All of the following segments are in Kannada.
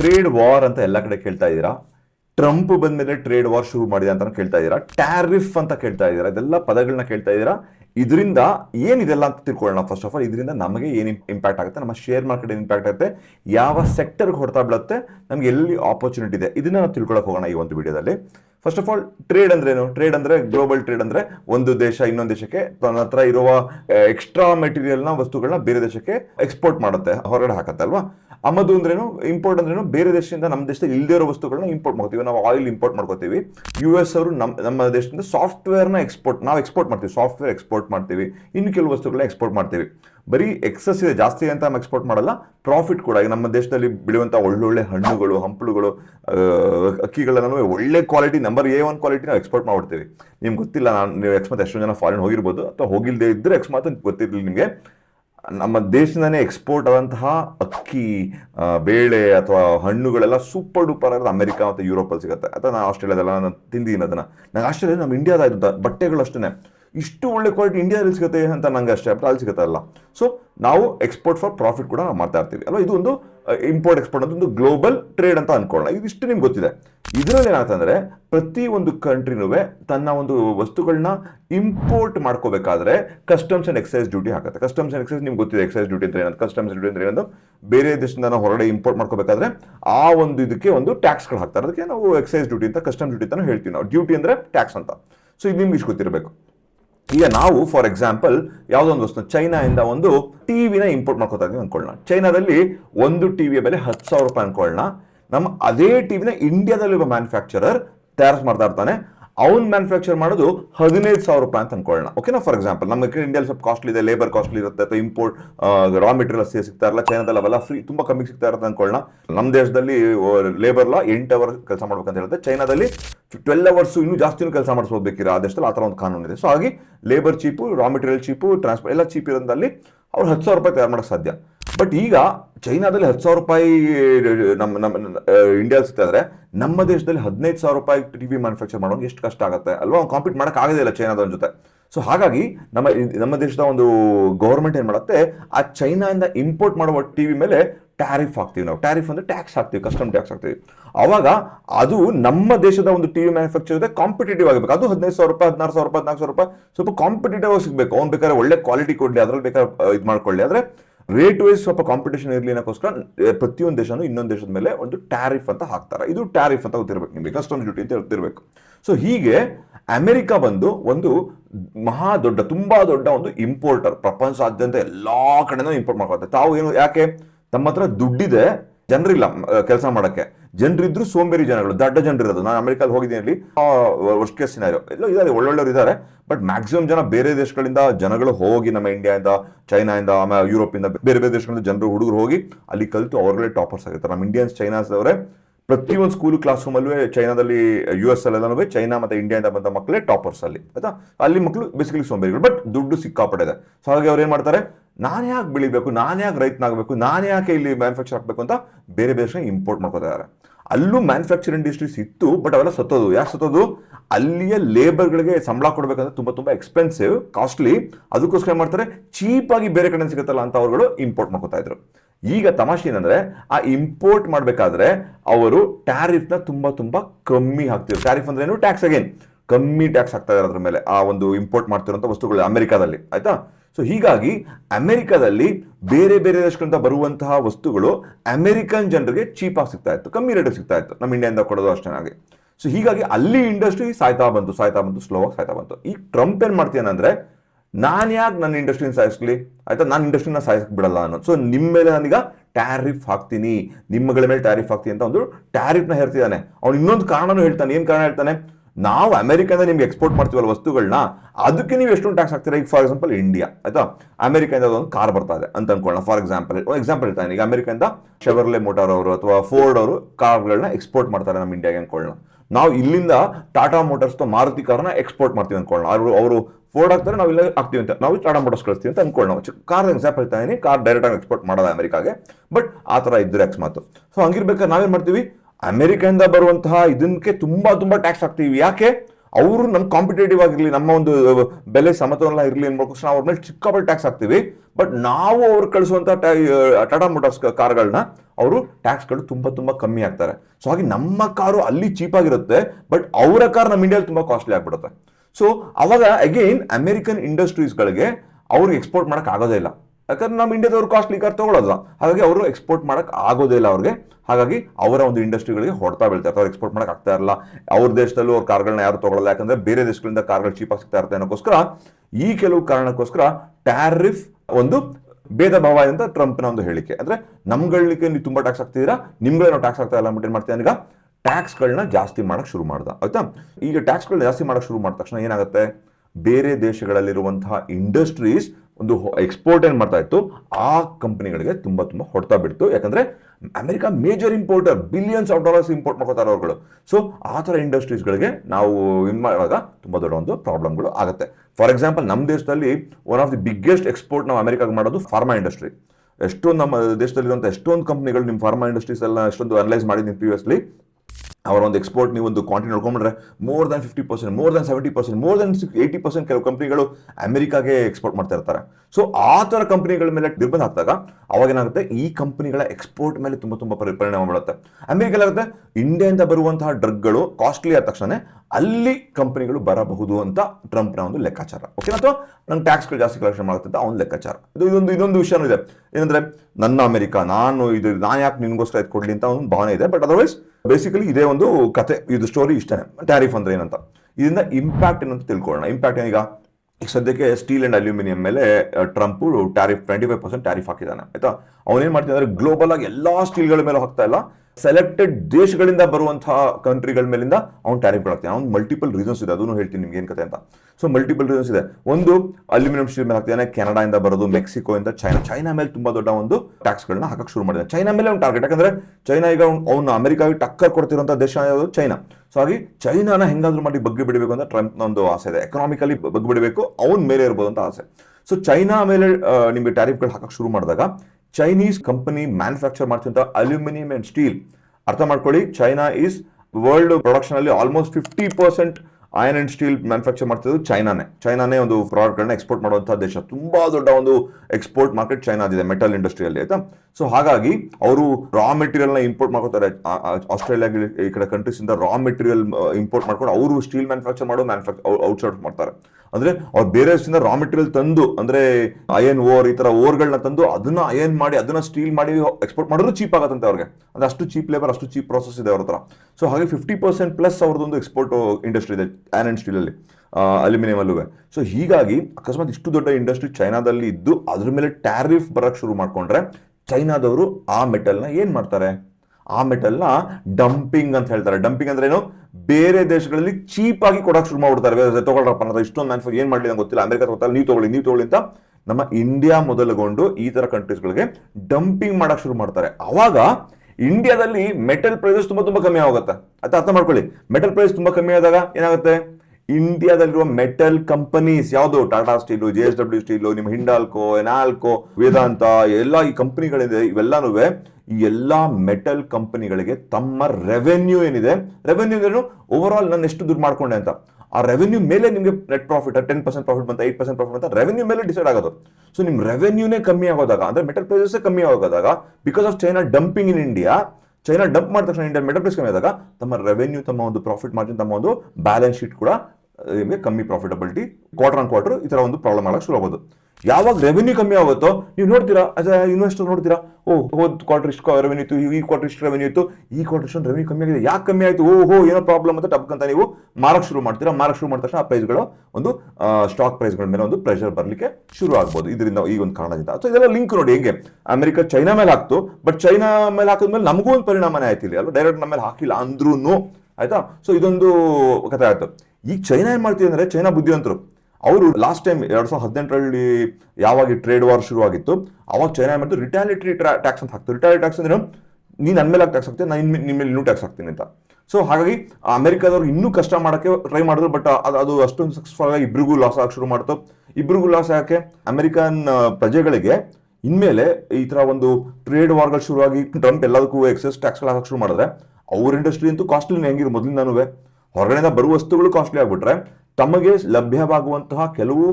ಟ್ರೇಡ್ ವಾರ್ ಅಂತ ಎಲ್ಲ ಕಡೆ ಕೇಳ್ತಾ ಇದ್ದೀರಾ? ಟ್ರಂಪ್ ಬಂದ್ಮೇಲೆ ಟ್ರೇಡ್ ವಾರ್ ಶುರು ಮಾಡಿದೆ ಅಂತ ಕೇಳ್ತಾ ಇದ್ದೀರಾ? ಟ್ಯಾರಿಫ್ ಅಂತ ಕೇಳ್ತಾ ಇದ್ದೀರಾ? ಇದೆಲ್ಲ ಪದಗಳನ್ನ ಕೇಳ್ತಾ ಇದ್ದೀರಾ? ಇದರಿಂದ ಏನಿದೆಲ್ಲ ಅಂತ ತಿಳ್ಕೊಳ್ಳೋಣ ಫಸ್ಟ್ ಆಫ್ ಆಲ್ ಇದರಿಂದ ನಮಗೆ ಏನು ಇಂಪ್ಯಾಕ್ಟ್ ಆಗುತ್ತೆ? ನಮ್ಮ ಶೇರ್ ಮಾರ್ಕೆಟ್ ಇಂಪ್ಯಾಕ್ಟ್ ಆಗುತ್ತೆ? ಯಾವ ಸೆಕ್ಟರ್ಗೆ ಹೊಡ್ತಾ ಬೀಳುತ್ತೆ? ನಮಗೆ ಎಲ್ಲಿ ಆಪರ್ಚುನಿಟಿ ಇದೆ? ಇದನ್ನ ನಾವು ತಿಳ್ಕೊಳಕ್ ಹೋಗೋಣ ಈ ಒಂದು ವಿಡಿಯೋದಲ್ಲಿ ಫಸ್ಟ್ ಆಫ್ ಆಲ್ ಟ್ರೇಡ್ ಅಂದ್ರೇನು ಟ್ರೇಡ್ ಅಂದ್ರೆ ಗ್ಲೋಬಲ್ ಟ್ರೇಡ್ ಅಂದ್ರೆ ಒಂದು ದೇಶ ಇನ್ನೊಂದು ದೇಶಕ್ಕೆ ತನ್ನ ಹತ್ರ ಇರುವ ಎಕ್ಸ್ಟ್ರಾ ಮೆಟೀರಿಯಲ್ನ ವಸ್ತುಗಳನ್ನ ಬೇರೆ ದೇಶಕ್ಕೆ ಎಕ್ಸ್ಪೋರ್ಟ್ ಮಾಡುತ್ತೆ, ಹೊರಗಡೆ ಹಾಕತ್ತೆ ಅಲ್ವಾ? ಆಮದು ಅಂದ್ರೇನು ಇಂಪೋರ್ಟ್ ಅಂದ್ರೇನು ಬೇರೆ ದೇಶದಿಂದ ನಮ್ಮ ದೇಶದಲ್ಲಿ ಇಲ್ಲದೇ ಇರೋ ವಸ್ತುಗಳನ್ನ ಇಂಪೋರ್ಟ್ ಮಾಡ್ತೀವಿ. ನಾವು ಆಯಿಲ್ ಇಂಪೋರ್ಟ್ ಮಾಡ್ಕೋತೀವಿ. ಯು ಎಸ್ ಅವರು ನಮ್ಮ ನಮ್ಮ ದೇಶದಿಂದ ಸಾಫ್ಟ್ವೇರ್ನ ಎಕ್ಸ್ಪೋರ್ಟ್ ನಾವು ಎಕ್ಸ್ಪೋರ್ಟ್ ಮಾಡ್ತೀವಿ. ಸಾಫ್ಟ್ವೇರ್ ಎಕ್ಸ್ಪೋರ್ಟ್ ಮಾಡ್ತೀವಿ. ಇನ್ನು ಕೆಲವು ವಸ್ತುಗಳನ್ನ ಎಕ್ಸ್ಪೋರ್ಟ್ ಮಾಡ್ತೀವಿ. ಬರೀ ಎಕ್ಸಸ್ ಇದೆ, ಜಾಸ್ತಿ ಅಂತ ನಾವು ಎಕ್ಸ್ಪೋರ್ಟ್ ಮಾಡಲ್ಲ ಪ್ರಾಫಿಟ್ ಕೂಡ. ಈಗ ನಮ್ಮ ದೇಶದಲ್ಲಿ ಬೆಳೆಯುವಂಥ ಒಳ್ಳೊಳ್ಳೆ ಹಣ್ಣುಗಳು, ಹಂಪಲುಗಳು ಅಕ್ಕಿಗಳನ್ನು ಒಳ್ಳೆ quality number A one quality ನಾವು ಎಕ್ಸ್ಪೋರ್ಟ್ ಮಾಡ್ಬಿಡ್ತೀವಿ. ನಿಮ್ಗೆ ಗೊತ್ತಿಲ್ಲ, ನಾನು, ನೀವು ಎಕ್ಸ್ಮತ್ ಎಷ್ಟೊಂದು ಜನ ಫಾರಿನ್ ಹೋಗಿರ್ಬೋದು, ಅಥವಾ ಹೋಗಿಲ್ಲದೆ ಇದ್ದರೆ ಎಕ್ಸ್ಮಾತ್ ಗೊತ್ತಿರಲಿಲ್ಲ ನಿಮಗೆ. ನಮ್ಮ ದೇಶದಿಂದನೇ ಎಕ್ಸ್ಪೋರ್ಟ್ ಆದಂತಹ ಅಕ್ಕಿ ಬೇಳೆ ಅಥವಾ ಹಣ್ಣುಗಳೆಲ್ಲ ಸೂಪರ್ ಡೂಪರ್ ಆಗಿ ಅಮೆರಿಕ ಮತ್ತು ಯುರೋಪಲ್ಲಿ ಸಿಗುತ್ತೆ. ಅಥವಾ ನಾನು ಆಸ್ಟ್ರೇಲಿಯಾದಲ್ಲ, ನಾನು ತಿಂದಿದ್ದೀನಿ ಅದನ್ನು. ನಂಗೆ ಆಸ್ಟ್ರೇಲಿಯಾ ನಮ್ಮ ಇಂಡಿಯಾದ ಬಟ್ಟೆಗಳು ಅಷ್ಟೇ ಇಷ್ಟು ಒಳ್ಳೆ ಕ್ವಾಲಿಟಿ ಇಂಡಿಯಾದಲ್ಲಿ ಸಿಗುತ್ತೆ ಅಂತ ನಂಗೆ ಅಷ್ಟೇ ಅಲ್ಲಿ ಸಿಗುತ್ತೆ ಅಲ್ಲ ಸೊ ನಾವು ಎಕ್ಸ್ಪೋರ್ಟ್ ಫಾರ್ ಪ್ರಾಫಿಟ್ ಕೂಡ ನಾವು ಮಾಡ್ತಾ ಇರ್ತೀವಿ. ಅಲ್ವಾ? ಇದು ಒಂದು ಇಂಪೋರ್ಟ್ ಎಕ್ಸ್ಪೋರ್ಟ್ ಅಂತ ಒಂದು ಗ್ಲೋಬಲ್ ಟ್ರೇಡ್ ಅಂತ ಅನ್ಕೊಳ್ಳೋಣ. ಇದಿಷ್ಟು ನಿಮ್ಗೆ ಗೊತ್ತಿದೆ. ಇದರಲ್ಲಿ ಏನಾಗ್ತಂದ್ರೆ ಪ್ರತಿ ಒಂದು ಕಂಟ್ರಿನೂ ತನ್ನ ಒಂದು ವಸ್ತುಗಳನ್ನ ಇಂಪೋರ್ಟ್ ಮಾಡ್ಕೋಬೇಕಾದ್ರೆ ಕಸ್ಟಮ್ಸ್ ಅಂಡ್ ಎಕ್ಸೈಸ್ ಡ್ಯೂಟಿ ಹಾಕುತ್ತೆ. ಕಸ್ಟಮ್ಸ್ ಅಂಡ್ ಎಕ್ಸೈಸ್ ನಿಮ್ಗೆ ಗೊತ್ತಿದೆ ಎಕ್ಸೈಸ್ ಡ್ಯೂಟಿ ಅಂದ್ರೆ ಏನಂತ? ಕಸ್ಟಮ್ಸ್ ಡ್ಯೂಟಿ ಅಂದ್ರೆ ಏನಂತ ಬೇರೆ ದೇಶದಿಂದ ನಾವು ಹೊರಗಡೆ ಇಂಪೋರ್ಟ್ ಮಾಡ್ಕೋಬೇಕಾದ್ರೆ ಆ ಒಂದು ಇದಕ್ಕೆ ಒಂದು ಟ್ಯಾಕ್ಸ್ಗಳು ಹಾಕ್ತಾರೆ. ಅದಕ್ಕೆ ನಾವು ಎಕ್ಸೈಸ್ ಡ್ಯೂಟಿ ಅಂತ ಕಸ್ಟಮ್ ಡ್ಯೂಟಿ ಅಂತ ಹೇಳ್ತೀವಿ ನಾವು. ಡ್ಯೂಟಿ ಅಂದ್ರೆ ಟ್ಯಾಕ್ಸ್ ಅಂತ. ಸೊ ಇದು ನಿಮ್ಗೆ ಇಷ್ಟು ಗೊತ್ತಿರಬೇಕು. ಈಗ ನಾವು ಫಾರ್ ಎಕ್ಸಾಂಪಲ್ ಯಾವುದೋ ಒಂದು ವಸ್ತು, ಚೈನಾಯಿಂದ ಒಂದು ಟಿವಿನ ಇಂಪೋರ್ಟ್ ಮಾಡ್ಕೊತಾ ಇದೀವಿ ಅನ್ಕೊಳ್ಳೋಣ ಚೈನಾದಲ್ಲಿ ಒಂದು ಟಿವಿಯ ಬೆಲೆ ಹತ್ತು ಸಾವಿರ ರೂಪಾಯಿ ಅನ್ಕೊಳ್ಳೋಣ ನಮ್ಮ ಅದೇ ಟಿವಿನ ಇಂಡಿಯಾದಲ್ಲಿರುವ ಮ್ಯಾನುಫ್ಯಾಕ್ಚರರ್ ತಯಾರಿಸ್ ಮಾಡ್ತಾ ಇರ್ತಾನೆ. ಅವ್ನು ಮ್ಯಾನುಫ್ಯಾಕ್ಚರ್ ಮಾಡೋದು ಹದಿನೈದು ಸಾವಿರ ರೂಪಾಯಿ ಅಂತ ಅನ್ಕೊಳ್ಳೋಣ. ಓಕೆನಾ ಫಾರ್ ಎಕ್ಸಾಂಪಲ್ ನಮ್ಮ ಇಂಡಿಯಲ್ಲಿ ಸ್ವಲ್ಪ ಕಾಸ್ಟ್ಲಿ ಇದೆ ಲೇಬರ್ ಕಾಸ್ಟ್ಲಿ ಇರುತ್ತೆ, ಅಥವಾ ಇಂಪೋರ್ಟ್ ರಾ ಮೆಟೀರಿಯಲ್ ಸಿಗ್ತಾ ಇರಲ್ಲ ಚೈನಾದಲ್ಲಿ ಅವೆಲ್ಲ ಫ್ರೀ ತುಂಬ ಕಮ್ಮಿ ಸಿಗ್ತಾ ಇರುತ್ತೆ ಅನ್ಕೊಳ್ಳೋಣ. ನಮ್ಮ ದೇಶದಲ್ಲಿ ಲೇಬರ್ಲ ಎಂಟು ಅವರ್ ಕೆಲಸ ಮಾಡ್ಬೇಕಂತ ಹೇಳುತ್ತೆ. ಚೈನಾದಲ್ಲಿ ಟ್ವೆಲ್ ಅವರ್ಸ್ ಇನ್ನೂ ಜಾಸ್ತಿ ಕೆಲಸ ಮಾಡಿಸ್ಬೋದು ಬೇಕಿರೋ ಆ ದೇಶದಲ್ಲಿ ಆ ಥರ ಒಂದು ಕಾನೂನು ಇದೆ. ಸೊ ಹಾಗೆ labour cheap raw material cheap transport ಎಲ್ಲ ಚೀಪ್ ಇರೋದ್ರಲ್ಲಿ ಅವ್ರು ಹತ್ತು ಸಾವಿರ ರೂಪಾಯಿ ತಯಾರು ಮಾಡೋಕ್ಕೆ ಸಾಧ್ಯ. ಬಟ್ ಈಗ ಚೈನಾದಲ್ಲಿ ಹತ್ತು ಸಾವಿರ ರೂಪಾಯಿ ನಮ್ಮ ನಮ್ಮ ಇಂಡಿಯಾದಲ್ಲಿ ಸಿಗ್ತಾ ಇದ್ರೆ ನಮ್ಮ ದೇಶದಲ್ಲಿ ಹದಿನೈದು ಸಾವಿರ ರೂಪಾಯಿ ಟಿ ವಿ ಮ್ಯಾನುಫ್ಯಾಕ್ಚರ್ ಮಾಡೋದು ಎಷ್ಟು ಕಷ್ಟ ಆಗುತ್ತೆ. ಅಲ್ವಾ? ಅವ್ನು ಕಾಂಪೀಟ್ ಮಾಡೋಕೆ ಆಗೋದೇ ಇಲ್ಲ ಚೈನಾದವನ ಜೊತೆ. ಸೊ ಹಾಗಾಗಿ ನಮ್ಮ ನಮ್ಮ ದೇಶದ ಒಂದು ಗೌರ್ಮೆಂಟ್ ಏನು ಮಾಡುತ್ತೆ, ಆ ಚೈನಾದಿಂದ ಇಂಪೋರ್ಟ್ ಮಾಡುವ ಟಿವಿ ಮೇಲೆ ಟ್ಯಾರಿಫ್ ಹಾಕ್ತೀವಿ ನಾವು. ಟ್ಯಾರಿಫ್ ಅಂದರೆ ಟ್ಯಾಕ್ಸ್ ಹಾಕ್ತೀವಿ ಕಸ್ಟಮ್ ಟ್ಯಾಕ್ಸ್ ಹಾಕ್ತೀವಿ. ಆವಾಗ ಅದು ನಮ್ಮ ದೇಶದ ಒಂದು ಟಿವಿ ಮ್ಯಾನುಫ್ಯಾಕ್ಚರ್ ಜೊತೆ ಕಾಂಪಿಟೇಟಿವ್ ಆಗಬೇಕು. ಅದು ಹದಿನೈದು ಸಾವಿರ ರೂಪಾಯಿ, ಹದಿನಾರು ಸಾವಿರ ರೂಪಾಯಿ, ಹದಿನಾಲ್ಕು ಸಾವಿರ ರೂಪಾಯಿ, ಸ್ವಲ್ಪ ಕಾಂಪಿಟೇಟಿವ್ ಆಗಿ ಸಿಗಬೇಕು. ಅವ್ನು ಬೇಕಾದ್ರೆ ಒಳ್ಳೆ ಕ್ವಾಲಿಟಿ ಕೊಡಲಿ, ಅದ್ರಲ್ಲಿ ಬೇಕಾದ್ರೆ ಇದು ಮಾಡ್ಕೊಳ್ಳಿ. ಆದರೆ ರೇಟ್ ವೈಸ್ ಸ್ವಲ್ಪ ಕಾಂಪಿಟೇಷನ್ ಇರಲಿ ಅನ್ನೋಕ್ಕೋಸ್ಕರ ಪ್ರತಿಯೊಂದು ದೇಶನೂ ಇನ್ನೊಂದು ದೇಶದ ಮೇಲೆ ಒಂದು ಟ್ಯಾರಿಫ್ ಅಂತ ಹಾಕ್ತಾರೆ. ಇದು ಟ್ಯಾರಿಫ್ ಅಂತ ಗೊತ್ತಿರಬೇಕು ನಿಮಗೆ ಕಸ್ಟಮ್ಸ್ ಡ್ಯೂಟಿ ಅಂತ ಗೊತ್ತಿರಬೇಕು. ಸೊ ಹೀಗೆ ಅಮೆರಿಕ ಬಂದು ಒಂದು ಮಹಾ ದೊಡ್ಡ, ತುಂಬಾ ದೊಡ್ಡ ಒಂದು ಇಂಪೋರ್ಟರ್ ಪ್ರಪಂಚದಾದ್ಯಂತ ಎಲ್ಲಾ ಕಡೆನೂ ಇಂಪೋರ್ಟ್ ಮಾಡ್ಕೊತಾರೆ ತಾವು ಏನು, ಯಾಕೆ? ತಮ್ಮ ಹತ್ರ ದುಡ್ಡಿದೆ, ಜನರಿಲ್ಲ ಕೆಲಸ ಮಾಡಕ್ಕೆ. ಜನರಿದ್ರು ಸೋಂಬೇರಿ ಜನಗಳು, ದಡ್ಡ ಜನರಿರೋದು. ನಾನು ಅಮೆರಿಕಲ್ಲಿ ಹೋಗಿದ್ದೀನಿ ವರ್ಸ್ಟ್ ಕೇಸ್ ಸಿನಾರಿಯೋ ಎಲ್ಲ ಇದ್ದಾರೆ ಒಳ್ಳೊಳ್ಳೆಯವರು ಇದ್ದಾರೆ ಬಟ್ ಮ್ಯಾಕ್ಸಿಮಮ್ ಜನ ಬೇರೆ ದೇಶಗಳಿಂದ ಜನಗಳು ಹೋಗಿ ನಮ್ಮ ಇಂಡಿಯಾದಿಂದ ಚೈನಾದಿಂದ ಆಮೇಲೆ ಯುರೋಪಿಂದ ಬೇರೆ ಬೇರೆ ದೇಶಗಳಿಂದ ಜನರು, ಹುಡುಗರು ಹೋಗಿ ಅಲ್ಲಿ ಕಲಿತು ಅವ್ರಗಳೇ ಟಾಪರ್ಸ್ ಆಗಿರ್ತಾರೆ. ನಮ್ಮ ಇಂಡಿಯನ್ಸ್ ಚೈನಾಸ್ ಅವರೇ ಪ್ರತಿಯೊಂದು ಸ್ಕೂಲ್ ಕ್ಲಾಸ್ ರೂಮಲ್ಲೂ ಚೈನಾದಲ್ಲಿ ಯು ಎಸ್ ಅಲ್ಲೆಲ್ಲನೂ ಚೈನಾ ಮತ್ತೆ ಇಂಡಿಯಾದಿಂದ ಬಂದ ಮಕ್ಕಳೇ ಟಾಪರ್ಸ್ ಅಲ್ಲಿ, ಆಯ್ತಾ? ಅಲ್ಲಿ ಮಕ್ಕಳು ಬೇಸಿಕಲಿ ಸೋಂಬೇರಿಗಳು ಬಟ್ ದುಡ್ಡು ಸಿಕ್ಕಾಪಟ್ಟೆ ಇದೆ ಸೊ ಹಾಗಾಗಿ ಅವ್ರು ಏನು ಮಾಡ್ತಾರೆ? ನಾನು ಯಾಕೆ ಬೆಳಿಬೇಕು, ನಾನು ಯಾಕೆ ರೈತನಾಗಬೇಕು, ನಾನು ಯಾಕೆ ಇಲ್ಲಿ ಮ್ಯಾನುಫ್ಯಾಕ್ಚರ್ ಆಗಬೇಕು ಅಂತ ಬೇರೆ ಬೇರೆ ಇಂಪೋರ್ಟ್ ಮಾಡ್ಕೋತಾ ಇದ್ದಾರೆ ಅಲ್ಲೂ ಮ್ಯಾನುಫ್ಯಾಕ್ಚರ್ ಇಂಡಸ್ಟ್ರೀಸ್ ಇತ್ತು ಬಟ್ ಅವೆಲ್ಲ ಸತ್ತೋದು. ಯಾಕೆ ಸತ್ತೋದು? ಅಲ್ಲಿಯ ಲೇಬರ್ಗಳಿಗೆ ಸಂಬಳ ಕೊಡಬೇಕಂದ್ರೆ ತುಂಬಾ ತುಂಬಾ ಎಕ್ಸ್ಪೆನ್ಸಿವ್ ಕಾಸ್ಟ್ಲಿ ಅದಕ್ಕೋಸ್ಕರ ಏನು ಮಾಡ್ತಾರೆ? ಚೀಪಾಗಿ ಬೇರೆ ಕಡೆ ಸಿಗುತ್ತಲ್ಲ ಅಂತ ಅವರುಗಳು ಇಂಪೋರ್ಟ್ ಮಾಡ್ಕೋತಾ ಇದ್ರು. ಈಗ ತಮಾಷೆ ಏನಂದ್ರೆ, ಆ ಇಂಪೋರ್ಟ್ ಮಾಡಬೇಕಾದ್ರೆ ಅವರು ಟ್ಯಾರಿಫ್ನ ತುಂಬಾ ತುಂಬಾ ಕಮ್ಮಿ ಹಾಕ್ತಿದ್ರು. ಟ್ಯಾರಿಫ್ ಅಂದ್ರೆ ಏನು? ಟ್ಯಾಕ್ಸ್ ಅಗೇನ್ ಕಮ್ಮಿ ಟ್ಯಾಕ್ಸ್ ಹಾಕ್ತಾ ಇದ್ದಾರೆ ಅದ್ರ ಮೇಲೆ ಆ ಒಂದು ಇಂಪೋರ್ಟ್ ಮಾಡ್ತಿರೋಂಥ ವಸ್ತುಗಳು ಅಮೆರಿಕಾದಲ್ಲಿ, ಆಯ್ತಾ? ಸೊ ಹೀಗಾಗಿ ಅಮೆರಿಕಾದಲ್ಲಿ ಬೇರೆ ಬೇರೆ ದೇಶಗಳಿಂದ ಬರುವಂತಹ ವಸ್ತುಗಳು ಅಮೆರಿಕನ್ ಜನರಿಗೆ ಚೀಪಾಗಿ ಸಿಗ್ತಾ ಇತ್ತು. ಕಮ್ಮಿ ರೇಟ್ ಸಿಗ್ತಾ ಇತ್ತು. ನಮ್ಮ ಇಂಡಿಯಾದಿಂದ ಕೊಡೋದು ಅಷ್ಟೇ ಹಾಗೆ. ಸೊ ಹೀಗಾಗಿ ಅಲ್ಲಿ ಇಂಡಸ್ಟ್ರಿ ಸಾಯ್ತಾ ಬಂತು ಸಾಯ್ತಾ ಬಂತು ಸ್ಲೋ ಆಗಿ ಸಾಯ್ತಾ ಬಂತು. ಈಗ ಟ್ರಂಪ್ ಏನು ಮಾಡ್ತೀನಂದ್ರೆ ನಾನು ಯಾಕೆ ನನ್ನ ಇಂಡಸ್ಟ್ರಿನ ಸಾಯಿಸ್ಲಿ? ಆಯ್ತಾ, ನಾನು ಇಂಡಸ್ಟ್ರಿನ ಸಾಯಿಸಕ್ ಬಿಡಲ್ಲ ಅನ್ನೋದು ಸೊ ನಿಮ್ಮ ಮೇಲೆ ನಾನೀಗ ಟ್ಯಾರಿಫ್ ಹಾಕ್ತೀನಿ. ನಿಮ್ಮಗಳ ಮೇಲೆ ಟ್ಯಾರಿಫ್ ಹಾಕ್ತೀನಿ ಅಂತ ಒಂದು ಟ್ಯಾರಿಫ್ನ ಹೇಳ್ತಿದ್ದಾನೆ. ಅವ್ನು ಇನ್ನೊಂದು ಕಾರಣನೂ ಹೇಳ್ತಾನೆ. ಏನು ಕಾರಣ ಹೇಳ್ತಾನೆ? ನಾವು ಅಮೆರಿಕದಿಂದ ನಿಮ್ಗೆ ಎಕ್ಸ್ಪೋರ್ಟ್ ಮಾಡ್ತೀವಲ್ಲ ವಸ್ತುಗಳನ್ನ ಅದಕ್ಕೆ ನೀವು ಎಷ್ಟೊಂದು ಟ್ಯಾಕ್ಸ್ ಹಾಕ್ತೀರಾ? ಈಗ ಫಾರ್ ಎಕ್ಸಾಂಪಲ್ ಇಂಡಿಯಾ ಆಯ್ತಾ? ಅಮೆರಿಕದಿಂದ ಒಂದು ಕಾರ್ ಬರ್ತಾ ಇದೆ ಅಂತ ಅನ್ಕೊಳ್ಳೋಣ. ಫಾರ್ ಎಕ್ಸಾಂಪಲ್ ಎಕ್ಸಾಂಪಲ್ ಹೇಳ್ತಾನೆ. ಈಗ ಅಮೆರಿಕದಿಂದ ಶೆವರ್ಲೆ ಮೋಟಾರ್ ಅವರು ಅಥವಾ ಫೋರ್ಡ್ ಅವರು ಕಾರ್ಗಳನ್ನ ಎಕ್ಸ್ಪೋರ್ಟ್ ಮಾಡ್ತಾರೆ ನಮ್ಮ ಇಂಡಿಯಾಗೆ ಅನ್ಕೊಳ್ಳೋಣ. ನಾವು ಇಲ್ಲಿಂದ ಟಾಟಾ ಮೋಟಾರ್ಸ್ ಮಾರುತಿ ಕಾರ್ನ ಎಕ್ಸ್ಪೋರ್ಟ್ ಮಾಡ್ತೀವಿ ಅನ್ಕೊಳ್ಳೋಣ. ಅವರು ಅವರು ಫೋರ್ಡ್ ಆಗ್ತಾರೆ, ನಾವು ಇಲ್ಲ ಆಗ್ತೀವಿ ಅಂತ. ನಾವು ಟಾಟಾ ಮೋಟರ್ಸ್ ಕಳಿಸ್ತೀವಿ ಅಂತ ಅನ್ಕೊಳ್ಳೋಣ. ಕಾರ್ ಎಕ್ಸಾಂಪಲ್ ಹೇಳ್ತಾ ಕಾರ್ ಡೈರೆಕ್ಟ್ ಆಗಿ ಎಕ್ಸ್ಪೋರ್ಟ್ ಮಾಡೋದು ಅಮೆರಿಕಾಗೆ. ಬಟ್ ಆ ಥರ ಇದ್ರೆ ಎಕ್ಸ್ ಮಾತು. ಸೊ ಹಂಗಿರ್ಬೇಕಾದ್ರೆ ನಾವೇನು ಮಾಡ್ತೀವಿ? ಅಮೆರಿಕದಿಂದ ಬರುವಂತಹ ಇದಕ್ಕೆ ತುಂಬಾ ತುಂಬಾ ಟ್ಯಾಕ್ಸ್ ಹಾಕ್ತೀವಿ. ಯಾಕೆ? ಅವರು ನಮ್ಮ ಕಾಂಪಿಟೇಟಿವ್ ಆಗಿರಲಿ, ನಮ್ಮ ಒಂದು ಬೆಲೆ ಸಮತೋಲನ ಇರಲಿ ಅನ್ಬೋಸ್ಕರ ನಾವು ಅವ್ರ ಮೇಲೆ ಚಿಕ್ಕಬಲ್ ಟ್ಯಾಕ್ಸ್ ಹಾಕ್ತೀವಿ. ಬಟ್ ನಾವು ಅವ್ರು ಕಳಿಸುವಂತ ಟಾಟಾ ಮೋಟಾರ್ಸ್ ಕಾರ್ಗಳನ್ನ ಅವರು ಟ್ಯಾಕ್ಸ್ಗಳು ತುಂಬಾ ತುಂಬಾ ಕಮ್ಮಿ ಆಗ್ತಾರೆ ಸೊ ಹಾಗೆ ನಮ್ಮ ಕಾರು ಅಲ್ಲಿ ಚೀಪ್ ಆಗಿರುತ್ತೆ ಬಟ್ ಅವರ ಕಾರ್ ನಮ್ಮ ಇಂಡಿಯಾದಲ್ಲಿ ತುಂಬಾ ಕಾಸ್ಟ್ಲಿ ಆಗ್ಬಿಡುತ್ತೆ. ಸೊ ಅವಾಗ ಅಗೇನ್ ಅಮೆರಿಕನ್ ಇಂಡಸ್ಟ್ರೀಸ್ಗಳಿಗೆ ಅವ್ರಿಗೆ ಎಕ್ಸ್ಪೋರ್ಟ್ ಮಾಡಕ್ ಆಗೋದೇ ಇಲ್ಲ. ಯಾಕಂದ್ರೆ ನಮ್ಮ ಇಂಡಿಯಾದವ್ರು ಕಾಸ್ಟ್ಲಿ ಕಾರ್ ತಗೊಳ್ಳೋದಲ್ಲ ಹಾಗಾಗಿ ಅವರು ಎಕ್ಸ್ಪೋರ್ಟ್ ಮಾಡಕ್ ಆಗೋದೇ ಇಲ್ಲ ಅವ್ರಿಗೆ. ಹಾಗಾಗಿ ಅವರ ಒಂದು ಇಂಡಸ್ಟ್ರಿಗಳಿಗೆ ಹೊಡ್ತಾ ಬೀಳ್ತಾರೆ ಅವ್ರು ಎಕ್ಸ್ಪೋರ್ಟ್ ಮಾಡಕ್ ಆಗ್ತಾ ಇರಲ್ಲ. ಅವ್ರ ದೇಶದಲ್ಲೂ ಅವ್ರ ಕಾರ್ಗಳನ್ನ ಯಾರು ತಗೊಳ್ಳಲ್ಲ ಯಾಕಂದ್ರೆ ಬೇರೆ ದೇಶಗಳಿಂದ ಕಾರ್ಗಳು ಚೀಪಾಗಿ ಸಿಗ್ತಾ ಇರುತ್ತೆ ಅನ್ನೋಕ್ಕೋಸ್ಕರ ಈ ಕೆಲವು ಕಾರಣಕ್ಕೋಸ್ಕರ ಟ್ಯಾರಿಫ್ ಒಂದು ಭೇದ ಭಾವ ಅಂತ ಟ್ರಂಪ್ನ ಒಂದು ಹೇಳಿಕೆ. ಅಂದ್ರೆ ನಮ್ಗಳಿಗೆ ನೀವು ತುಂಬಾ ಟ್ಯಾಕ್ಸ್ ಹಾಕ್ತಿದ್ದೀರಾ ನಿಮ್ಗಳೇ ನಾವು ಟ್ಯಾಕ್ಸ್ ಆಗ್ತಾ ಇಲ್ಲ ಅಂದ್ಬಿಟ್ಟು ಏನ್ ಮಾಡ್ತೀನಿ ಈಗ ಟ್ಯಾಕ್ಸ್ಗಳನ್ನ ಜಾಸ್ತಿ ಮಾಡಕ್ ಶುರು ಮಾಡ್ದ. ಆಯ್ತಾ? ಈಗ ಟ್ಯಾಕ್ಸ್ಗಳನ್ನ ಜಾಸ್ತಿ ಮಾಡಕ್ ಶುರು ಮಾಡಿದ ತಕ್ಷಣ ಏನಾಗುತ್ತೆ? ಬೇರೆ ದೇಶಗಳಲ್ಲಿರುವಂತಹ ಇಂಡಸ್ಟ್ರೀಸ್ ಒಂದು ಎಕ್ಸ್ಪೋರ್ಟ್ ಏನು ಮಾಡ್ತಾ ಇತ್ತು, ಆ ಕಂಪನಿಗಳಿಗೆ ತುಂಬಾ ತುಂಬಾ ಹೊಡ್ತಾ ಬಿಡ್ತು. ಯಾಕಂದ್ರೆ America major importer billions of dollars import ಮಾಡ್ಕೋತಾರೆ ಅವ್ರುಗಳು. ಸೊ ಆ ಥರ ಇಂಡಸ್ಟ್ರೀಸ್ಗಳಿಗೆ ನಾವು ಇನ್ ಮಾಡುವಾಗ ತುಂಬಾ ದೊಡ್ಡ ಒಂದು ಪ್ರಾಬ್ಲಮ್ಗಳು ಆಗುತ್ತೆ. ಫಾರ್ ಎಕ್ಸಾಂಪಲ್ ನಮ್ಮ ದೇಶದಲ್ಲಿ one of the biggest export ನಾವು ಅಮೆರಿಕಾಗೆ ಮಾಡೋದು ಫಾರ್ಮಾ ಇಂಡಸ್ಟ್ರಿ ಎಷ್ಟೊಂದು ನಮ್ಮ ದೇಶದಲ್ಲಿರುವಂಥ ಎಷ್ಟೊಂದು ಕಂಪ್ನಿಗಳು ನಿಮ್ಮ ಫಾರ್ಮಾ ಇಂಡಸ್ಟ್ರೀಸ್ ಎಲ್ಲ ಎಷ್ಟೊಂದು ಅನಲೈಸ್ ಮಾಡಿದ್ದೀನಿ ಪ್ರಿವಿಯಸ್ಲಿ ಅವರ ಒಂದು ಎಕ್ಸ್ಪೋರ್ಟ್ ನೀವು ಒಂದು ಕ್ವಾಂಟಿಟಿ ನೋಡ್ಕೊಂಡ್ರೆ more than fifty percent more than seventy percent more than six eighty percent ಕೆಲವು ಕಂಪ್ನಿಗಳು ಅಮೆರಿಕಾಗೆ ಎಕ್ಸ್ಪೋರ್ಟ್ ಮಾಡ್ತಾ ಇರ್ತಾರೆ. ಸೊ ಆ ಥರ ಕಂಪ್ನಿಗಳ ಮೇಲೆ ನಿರ್ಬಂಧ ಹಾಕಿದಾಗ ಅವಾಗ ಏನಾಗುತ್ತೆ? ಈ ಕಂಪ್ನಿಗಳ ಎಕ್ಸ್ಪೋರ್ಟ್ ಮೇಲೆ ತುಂಬ ತುಂಬ ಪರಿಪರಿಣಾಮ ಬೀಳುತ್ತೆ. ಅಮೆರಿಕಲ್ಲಿ ಆಗುತ್ತೆ ಇಂಡಿಯಾದಿಂದ ಬರುವಂತಹ ಡ್ರಗ್ಗಳು ಕಾಸ್ಟ್ಲಿ ಆದ ತಕ್ಷಣ ಅಲ್ಲಿ ಕಂಪ್ನಿಗಳು ಬರಬಹುದು ಅಂತ ಟ್ರಂಪ್ನ ಒಂದು ಲೆಕ್ಕಾಚಾರ. ಓಕೆ ಅಥವಾ ನಂಗೆ ಟ್ಯಾಕ್ಸ್ಗಳು ಜಾಸ್ತಿ ಕಲೆಕ್ಷನ್ ಮಾಡುತ್ತೆ ಅಂತ ಒಂದು ಲೆಕ್ಕಾಚಾರ. ಇದು ಇದೊಂದು ಇದೊಂದು ವಿಷಯನೂ ಇದೆ. ಏನಂದ್ರೆ, ನನ್ನ ಅಮೆರಿಕ, ನಾನು ಇದು ನಾನು ಯಾಕೆ ನಿನ್ಗೋಸ್ಕರ ಇದು ಕೊಡ್ಲಿ ಅಂತ ಒಂದು ಭಾವನೆ ಇದೆ. ಬಟ್ ಅದರ್ವೈಸ್ ಬೇಸಿಕಲಿ ಇದೇ ಒಂದು ಕತೆ, ಇದು ಸ್ಟೋರಿ ಇಷ್ಟೇ. ಟ್ಯಾರಿಫ್ ಅಂದ್ರೆ ಏನಂತ? ಇದರಿಂದ ಇಂಪ್ಯಾಕ್ಟ್ ಏನಂತ ತಿಳ್ಕೊಳ್ಳೋಣ. ಇಂಪ್ಯಾಕ್ಟ್ ಏನೀಗ ಈಗ? ಸದ್ಯಕ್ಕೆ ಸ್ಟೀಲ್ ಅಂಡ್ ಅಲ್ಯೂಮಿನಿಯಂ ಮೇಲೆ Trump tariff twenty five percent tariff ಹಾಕಿದ್ದಾನೆ. ಆಯ್ತಾ? ಅವನೇನ್ ಮಾಡ್ತಿದ್ದಾರೆ ಗ್ಲೋಬಲ್ ಆಗಿ ಎಲ್ಲಾ ಸ್ಟೀಲ್ಗಳ ಮೇಲೆ ಹೋಗ್ತಾ ಇಲ್ಲ. ಸೆಲೆಕ್ಟೆಡ್ ದೇಶಗಳಿಂದ ಬರುವಂತಹ ಕಂಟ್ರಿಗಳ ಮೇಲಿಂದ ಅವ್ನು ಟ್ಯಾರಿಫ್ ಹಾಕ್ತಾನೆ ಅವ್ನು ಮಲ್ಟಿಪಲ್ ರೀಸನ್ಸ್ ಇದೆ. ಅದನ್ನು ಹೇಳ್ತೀನಿ ನಿಮ್ಗೆ ಏನು ಕತೆ ಅಂತ. ಸೊ ಮಲ್ಟಿಪಲ್ ರೀಸನ್ಸ್ ಇದೆ. ಒಂದು ಅಲ್ಯೂಮಿನಿಯಂ ಸ್ಟೀಲ್ ಮೇಲೆ ಹಾಕ್ತಾನೆ ಕೆನಡಾ ಇಂದ ಬರೋದು ಮೆಕ್ಸಿಕೋ ಇಂದ ಚೈನಾ ಚೈನಾ ಮೇಲೆ ತುಂಬಾ ದೊಡ್ಡ ಒಂದು ಟ್ಯಾಕ್ಸ್ ಗಳನ್ನ ಹಾಕಕ್ ಶುರು ಮಾಡಿದೆ ಚೈನಾ ಮೇಲೆ ಅವ್ನು ಟಾರ್ಗೆಟ್ ಯಾಕಂದ್ರೆ ಚೈನಾ ಈಗ ಅವ್ನು ಅಮೆರಿಕಾಗೆ ಟಕ್ಕರ್ ಕೊಡ್ತಿರೋಂಥ ದೇಶ ಯಾವುದು? ಚೈನಾ ಸೊ ಹಾಗೆ ಚೈನಾನ ಹೆಂಗಾದ್ರೂ ಮಾಡಿ ಬಗ್ಗೆ ಬಿಡಬೇಕು ಅಂತ ಟ್ರಂಪ್ನ ಒಂದು ಆಸೆ ಇದೆ. ಎಕನಾಮಿಕಲಿ ಬಗ್ಗೆ ಬಿಡಬೇಕು. ಅವ್ನ ಮೇಲೆ ಇರ್ಬೋದು ಅಂತ ಆಸೆ. ಸೊ ಚೈನಾ ಮೇಲೆ ನಿಮಗೆ ಟ್ಯಾರಿಫ್ಗಳು ಹಾಕಕ್ಕೆ ಶುರು ಮಾಡಿದಾಗ ಚೈನೀಸ್ ಕಂಪನಿ ಮ್ಯಾನುಫ್ಯಾಕ್ಚರ್ ಮಾಡ್ತಿದ್ದ ಅಲ್ಯೂಮಿನಿಯಂ ಅಂಡ್ ಸ್ಟೀಲ್ ಅರ್ಥ ಮಾಡ್ಕೊಳ್ಳಿ ಚೈನಾ ಈಸ್ ವರ್ಲ್ಡ್ ಪ್ರೊಡಕ್ಷನ್ ಅಲ್ಲಿ almost fifty percent iron and steel manufacture ಮಾಡ್ತಿದ್ದು ಚೈನಾನೇ ಚೈನಾನೇ ಒಂದು ಪ್ರಾಡಕ್ಟ್ಗಳನ್ನ ಎಕ್ಸ್ಪೋರ್ಟ್ ಮಾಡುವಂತಹ ದೇಶ. ತುಂಬಾ ದೊಡ್ಡ ಒಂದು ಎಕ್ಸ್ಪೋರ್ಟ್ ಮಾರ್ಕೆಟ್ ಚೈನಾದಿದೆ ಮೆಟಲ್ ಇಂಡಸ್ಟ್ರಿಯಲ್ಲಿ ಆಯ್ತಾ? ಸೊ ಹಾಗಾಗಿ ಅವರು ರಾ ಮೆಟೀರಿಯಲ್ನ ಇಂಪೋರ್ಟ್ ಮಾಡ್ಕೋತಾರೆ. ಆಸ್ಟ್ರೇಲಿಯಾ ಈ ಕಡೆ ಕಂಟ್ರೀಸ್ ಇಂದ ರಾ ಮೆಟೀರಿಯಲ್ ಇಂಪೋರ್ಟ್ ಮಾಡ್ಕೊಂಡು ಅವರು ಸ್ಟೀಲ್ ಮ್ಯಾನುಫ್ಯಾಕ್ಚರ್ ಮಾಡೋ ಮ್ಯಾನುಫ್ಯಾಕ್ಚರ್ ಔಟ್ಸೋರ್ಸ್ ಮಾಡ್ತಾರೆ. ಅಂದ್ರೆ ಅವ್ರು ಬೇರೆ ರಾ ಮೆಟೀರಿಯಲ್ ತಂದು, ಅಂದ್ರೆ ಅಯನ್ ಓರ್ ಈ ತರ ಓರ್ಗಳನ್ನ ತಂದು ಅದನ್ನ ಅಯನ್ ಮಾಡಿ, ಅದನ್ನ ಸ್ಟೀಲ್ ಮಾಡಿ ಎಕ್ಸ್ಪೋರ್ಟ್ ಮಾಡಿದ್ರು ಚೀಪ್ ಆಗತ್ತಂತೆ ಅವ್ರಿಗೆ. ಅಂದ್ರೆ ಅಷ್ಟು ಚೀಪ್ ಲೇಬರ್ ಅಷ್ಟು ಚೀಪ್ ಪ್ರಾಸೆಸ್ ಇದೆ ಅವ್ರ ಹತ್ರ. ಸೊ ಹಾಗೆ ಫಿಫ್ಟಿ ಪರ್ಸೆಂಟ್ ಪ್ಲಸ್ ಅವ್ರದ್ದೊಂದು ಎಕ್ಸ್ಪೋರ್ಟ್ ಇಂಡಸ್ಟ್ರಿ ಇದೆ ಆ್ಯನ್ ಸ್ಟೀಲ್ ಅಲ್ಲಿ ಅಲ್ಯೂಮಿನಿಯಂ ಅಲ್ಲೂ ಸೊ ಹೀಗಾಗಿ ಅಕಸ್ಮಾತ್ ಇಷ್ಟು ದೊಡ್ಡ ಇಂಡಸ್ಟ್ರಿ ಚೈನಾದಲ್ಲಿ ಇದ್ದು, ಅದ್ರ ಮೇಲೆ ಟ್ಯಾರಿಫ್ ಬರಕ್ಕೆ ಶುರು ಮಾಡ್ಕೊಂಡ್ರೆ ಚೈನಾದವರು ಆ ಮೆಟಲ್ನ ಏನು ಮಾಡ್ತಾರೆ? ಆ ಮೆಟಲ್ನ ಡಂಪಿಂಗ್ ಅಂತ ಹೇಳ್ತಾರೆ. ಡಂಪಿಂಗ್ ಅಂದ್ರೆ ಏನು? ಬೇರೆ ದೇಶಗಳಲ್ಲಿ ಚೀಪ್ ಆಗಿ ಶುರು ಮಾಡ್ಬಿಡ್ತಾರೆ. ತಗೊಳ್ರಪ್ಪ ಅನ್ನೋದು. ಇಷ್ಟೊಂದು ನಾನು ಏನು ಮಾಡಲಿ ನಂಗೆ ಗೊತ್ತಿಲ್ಲ. ಅಮೆರಿಕ ತಗೋತಾರೆ ನೀವು ತಗೊಳ್ಳಿ ನೀವು ತಗೊಳ್ಳಿ ಅಂತ ನಮ್ಮ ಇಂಡಿಯಾ ಮೊದಲುಗೊಂಡು ಈ ತರ ಕಂಟ್ರೀಸ್ಗಳಿಗೆ ಡಂಪಿಂಗ್ ಮಾಡೋಕೆ ಶುರು ಮಾಡ್ತಾರೆ. ಅವಾಗ ಇಂಡಿಯಾದಲ್ಲಿ ಮೆಟಲ್ ಪ್ರೈಸಸ್ ತುಂಬಾ ತುಂಬಾ ಕಮ್ಮಿ ಆಗುತ್ತೆ ಅದು ಅರ್ಥ ಮಾಡ್ಕೊಳ್ಳಿ. ಮೆಟಲ್ ಪ್ರೈಸ್ ತುಂಬಾ ಕಮ್ಮಿ ಆದಾಗ ಏನಾಗುತ್ತೆ? ಇಂಡಿಯಾದಲ್ಲಿರುವ ಮೆಟಲ್ ಕಂಪನೀಸ್ ಯಾವುದು? Tata steel J S W steel ನಿಮ್ಮ ಹಿಂಡಾಲ್ಕೋ ಎನಾಲ್ಕೋ ವೇದಾಂತ ಎಲ್ಲ ಈ ಕಂಪನಿಗಳಿದೆ ಇವೆಲ್ಲನೂ ಈ ಎಲ್ಲ ಮೆಟಲ್ ಕಂಪನಿಗಳಿಗೆ ತಮ್ಮ ರೆವೆನ್ಯೂ ಏನಿದೆ? ರೆವೆನ್ಯೂ ಏನು? ಓವರ್ ಆಲ್ ನಾನು ಎಷ್ಟು ದುಡ್ಡು ಮಾಡ್ಕೊಂಡೆ ಅಂತ. ಆ ರೆವೆನ್ಯೂ ಮೇಲೆ ನಿಮಗೆ net profit ten percent profit ಬಂತ ಏಟ್ ಪರ್ಸೆಂಟ್ ಪ್ರಾಫಿಟ್ ಅಂತ ರೆವೆನ್ಯೂ ಮೇಲೆ ಡಿಸೈಡ್ ಆಗೋದು. ಸೊ ನಿಮ್ಮ ರೆವೆನ್ಯೂನೇ ಕಮ್ಮಿ ಆಗೋದಾಗ, ಅಂದರೆ ಮೆಟಲ್ ಪ್ರೈಸಸ್ಸೇ ಕಮ್ಮಿ ಆಗೋದಾಗ because of China dumping in India China dump ಮಾಡಿದ ತಕ್ಷಣ ಇಂಡಿಯಾ ಮೆಟಲ್ ಪ್ರೈಸ್ ಕಮ್ಮಿ ಆದಾಗ, ತಮ್ಮ ರೆವೆನ್ಯೂ ತಮ್ಮ ಒಂದು ಪ್ರಾಫಿಟ್ ಮಾರ್ಜಿನ್ ತಮ್ಮ ಒಂದು ಬ್ಯಾಲೆನ್ಸ್ ಶೀಟ್ ಕೂಡ ನಿಮಗೆ ಕಮ್ಮಿ ಪ್ರಾಫಿಟಬಿಲಿಟಿ ಕ್ವಾರ್ಟರ್ ಆನ್ ಕ್ವಾರ್ಟರ್ ಈ ಥರ ಒಂದು ಪ್ರಾಬ್ಲಮ್ ಆಗಕ್ಕೆ ಶುರು ಆಗೋದು ಯಾವಾಗ ರೆವೆನ್ಯೂ ಕಮ್ಮಿ ಆಗುತ್ತೋ, ನೀವು ನೋಡ್ತೀರಾ ಆಸ್ ಇನ್ವೆಸ್ಟರ್ ನೋಡ್ತೀರಾ, ಓ, ಹೋದ ಕ್ವಾರ್ಟರ್ ಇಷ್ಟು ರೆವೆನ್ಯೂ ಇತ್ತು, ಈ ಕ್ವಾರ್ಟರ್ ಇಷ್ಟು ರೆವೆನ್ಯೂ ಇತ್ತು, ಈ ಕ್ವಾರ್ಟರ್ ಇಷ್ಟು ರೆವೆನ್ಯೂ ಕಮ್ಮಿ ಆಗಿದೆ, ಯಾಕೆ ಕಮ್ಮಿ ಆಯ್ತು, ಓ, ಹೋ, ಏನೋ ಪ್ರಾಬ್ಲಮ್ ಅಂತ ಟಪ್ಕಂತ ನೀವು ಮಾರಕ್ಕೆ ಶುರು ಮಾಡ್ತೀರಾ ಮಾರಕ್ಕೆ ಶುರು ಮಾಡಿದ ತಕ್ಷಣ ಆ ಪ್ರೈಸ್ಗಳು ಒಂದು ಸ್ಟಾಕ್ ಪ್ರೈಸ್ಗಳ ಮೇಲೆ ಒಂದು ಪ್ರೆಷರ್ ಬರಲಿಕ್ಕೆ ಶುರು ಆಗ್ಬೋದು. ಇದರಿಂದ ಈ ಒಂದು ಕಾರಣದಿಂದ. ಸೊ ಇದೆಲ್ಲ ಲಿಂಕ್ ನೋಡಿ ಹೇಗೆ? ಅಮೆರಿಕ ಚೈನಾ ಮೇಲೆ ಹಾಕ್ತು ಬಟ್ ಚೈನಾ ಮೇಲೆ ಹಾಕಿದ್ಮೇಲೆ ನಮಗೂ ಒಂದು ಪರಿಣಾಮನೇ ಆಯ್ತಿಲ್ಲ ಅಲ್ವಾ ಡೈರೆಕ್ಟ್ ನಮ್ಮ ಮೇಲೆ ಹಾಕಿಲ್ಲ ಅಂದ್ರೂ ಆಯ್ತಾ? ಸೊ ಇದೊಂದು ಕಥೆ ಆಯ್ತು. ಈಗ ಚೈನಾ ಏನು ಮಾಡ್ತೀವಿ ಅಂದ್ರೆ ಚೈನಾ ಬುದ್ಧಿವಂತರು. ಅವರು ಲಾಸ್ಟ್ ಟೈಮ್ ಎರಡು ಸಾವಿರದ ಹದಿನೆಂಟರಲ್ಲಿ ಯಾವಾಗ ಟ್ರೇಡ್ ವಾರ್ ಶುರು ಆಗಿತ್ತು ಅವಾಗ ಚೈನಾ ಏನ್ ಮಾಡ್ತು? ರಿಟಾಲಿಟರಿ ಟ್ಯಾಕ್ಸ್ ಅಂತ ಹಾಕ್ತು. ರಿಟಾಲಿಟರಿ ಟ್ಯಾಕ್ಸ್ ಅಂದ್ರೆ ನೀನು ನನ್ನ ಮೇಲೆ ಟ್ಯಾಕ್ಸ್ ಹಾಕ್ತೀನಿ ನಾನು ನಿಮ್ಮ ಮೇಲೆ ಇನ್ನೂ ಟ್ಯಾಕ್ಸ್ ಹಾಕ್ತೀನಿ ಅಂತ. ಸೊ ಹಾಗಾಗಿ ಅಮೆರಿಕಾದವ್ರು ಇನ್ನೂ ಕಷ್ಟ ಮಾಡಕ್ಕೆ ಟ್ರೈ ಮಾಡಿದ್ರು ಬಟ್ ಅದು ಅಷ್ಟೊಂದು ಸಕ್ಸಸ್ಫುಲ್ ಆಗಿ ಇಬ್ರಿಗೂ ಲಾಸ್ ಆಗಕ್ಕೆ ಶುರು ಮಾಡ್ತು. ಇಬ್ರಿಗೂ ಲಾಸ್ ಯಾಕೆ ಅಮೆರಿಕನ್ ಪ್ರಜೆಗಳಿಗೆ ಇನ್ಮೇಲೆ ಈ ತರ ಒಂದು ಟ್ರೇಡ್ ವಾರ್ಗಳು ಶುರುವಾಗಿ ಟ್ರಂಪ್ ಎಲ್ಲದಕ್ಕೂ ಎಕ್ಸೆಸ್ ಟ್ಯಾಕ್ಸ್ ಹಾಕಕ್ಕೆ ಶುರು ಮಾಡಿದ್ರೆ, ಅವ್ರ ಇಂಡಸ್ಟ್ರಿ ಅಂತೂ ಕಾಸ್ಟ್ಲಿ ಹೆಂಗಿರು ಮೊದಲಿಂದಾನು ಹೊರಗಡೆಯಿಂದ ಬರುವ ವಸ್ತುಗಳು ಕಾಸ್ಟ್ಲಿ ಆಗಿಬಿಟ್ರೆ ತಮಗೆ ಲಭ್ಯವಾಗುವಂತಹ ಕೆಲವು